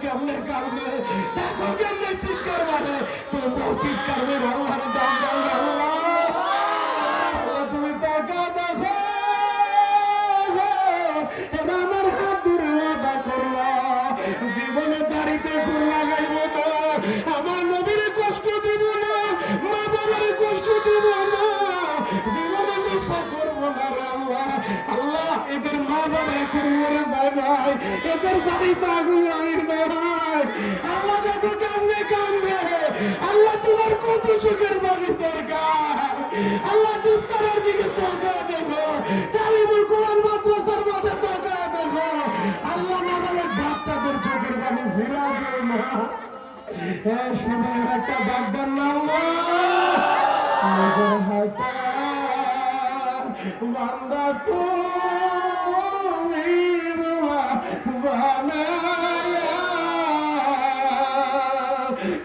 কান্দে দেখো কেমনে চিৎকার মারে তোমরাও চিৎকার মেরে আল্লাহর দাম দাও আল্লাহ তুমি টাকা দেখো এবার আমার হাত ধরে ওয়াদা আল্লাহ এদের মা বাবা এদের বাড়িতে আগুন লাগির ভাই আল্লাহ দেখো কান্দে কান্দে। আল্লাহ তোমার কত চোখের বাড়ি দরকার। আল্লাহ উত্তরের দিকে তাকা দেখো। তালিমুল কোরআন মাদ্রাসার মাঠে তাকা দেখো। আল্লাহ নামের বাচ্চাদের চোখের পানি ফিরা দিও না। হ্যাঁ সবাই একটা বাগদার নাম বান্দা তুমি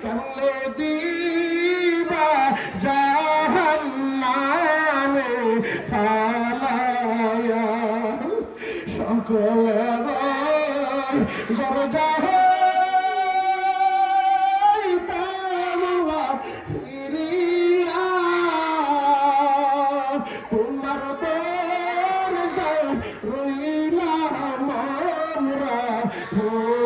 কেমনে দিবা জাহান্নামে ফালায়া সকলের দরজা Oh